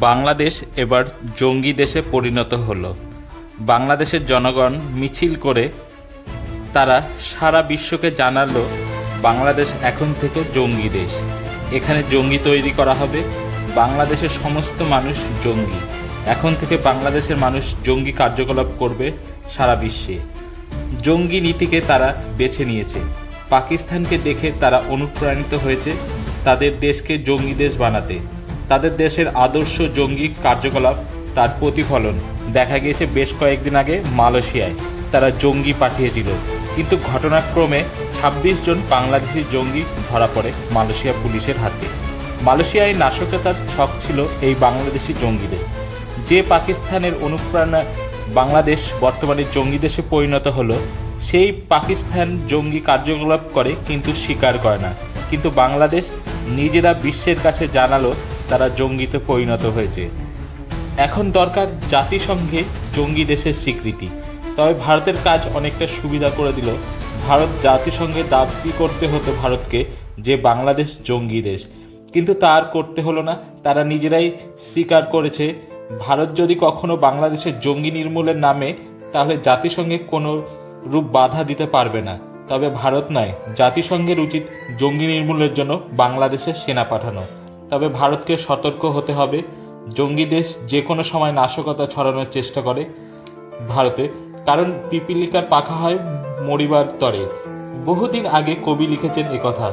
বাংলাদেশ এবার জঙ্গি দেশে পরিণত হলো। বাংলাদেশের জনগণ মিছিল করে তারা সারা বিশ্বকে জানালো, বাংলাদেশ এখন থেকে জঙ্গি দেশ। এখানে জঙ্গি তৈরি করা হবে। বাংলাদেশের সমস্ত মানুষ জঙ্গি। এখন থেকে বাংলাদেশের মানুষ জঙ্গি কার্যকলাপ করবে সারা বিশ্বে। জঙ্গি নীতিকে তারা বেছে নিয়েছে। পাকিস্তানকে দেখে তারা অনুপ্রাণিত হয়েছে তাদের দেশকে জঙ্গি দেশ বানাতে। তাদের দেশের আদর্শ জঙ্গি কার্যকলাপ তার প্রতিফলন। দেখা গিয়েছে বেশ কয়েকদিন আগে মালয়েশিয়ায়। তারা জঙ্গি পাঠিয়েছিল। কিন্তু ঘটনাক্রমে ২৬ জন বাংলাদেশি জঙ্গি ধরা পড়ে মালয়েশিয়া পুলিশের হাতে। মালয়েশিয়ায় নাশকতার ছক ছিল এই বাংলাদেশি জঙ্গিদের। যে পাকিস্তানের অনুপ্রেরণা বাংলাদেশ বর্তমানে জঙ্গি দেশে পরিণত হলো, সেই পাকিস্তান জঙ্গি কার্যকলাপ করে কিন্তু স্বীকার করে না। কিন্তু বাংলাদেশ নিজেরা বিশ্বের কাছে জানালো তারা জঙ্গিতে পরিণত হয়েছে। এখন দরকার জাতিসংঘে জঙ্গি দেশের স্বীকৃতি। তবে ভারতের কাজ অনেকটা সুবিধা করে দিল। ভারত জাতিসংঘে দাবি করতে হতো ভারতকে যে বাংলাদেশ জঙ্গি দেশ। কিন্তু তার করতে হলো না। তারা নিজেরাই স্বীকার করেছে, ভারত যদি কখনো বাংলাদেশের জঙ্গি নির্মূলের নামে, তাহলে জাতিসংঘে কোনো রূপ বাধা দিতে পারবে না। তবে ভারত নয়, জাতিসংঘের উচিত জঙ্গি নির্মূলের জন্য বাংলাদেশে সেনা পাঠানো। তবে ভারতকে সতর্ক হতে হবে। জঙ্গি দেশ যে কোনো সময় নাশকতা ছড়ানোর চেষ্টা করে ভারতে, কারণ পিপিলিকার পাখা হয় মরিবার তরে। বহুদিন আগে কবি লিখেছেন একথা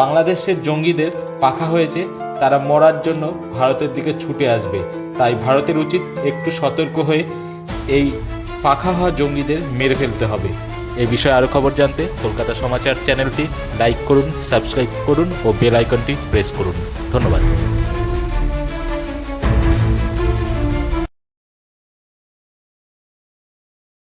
বাংলাদেশের জঙ্গিদের পাখা হয়েছে, তারা মরার জন্য ভারতের দিকে ছুটে আসবে। তাই ভারতের উচিত একটু সতর্ক হয়ে এই পাখা হওয়া জঙ্গিদের মেরে ফেলতে হবে। এই বিষয়ে আরও খবর জানতে কলকাতা সমাচার চ্যানেলটি লাইক করুন, সাবস্ক্রাইব করুন ও বেল আইকনটি প্রেস করুন। ধন্যবাদ।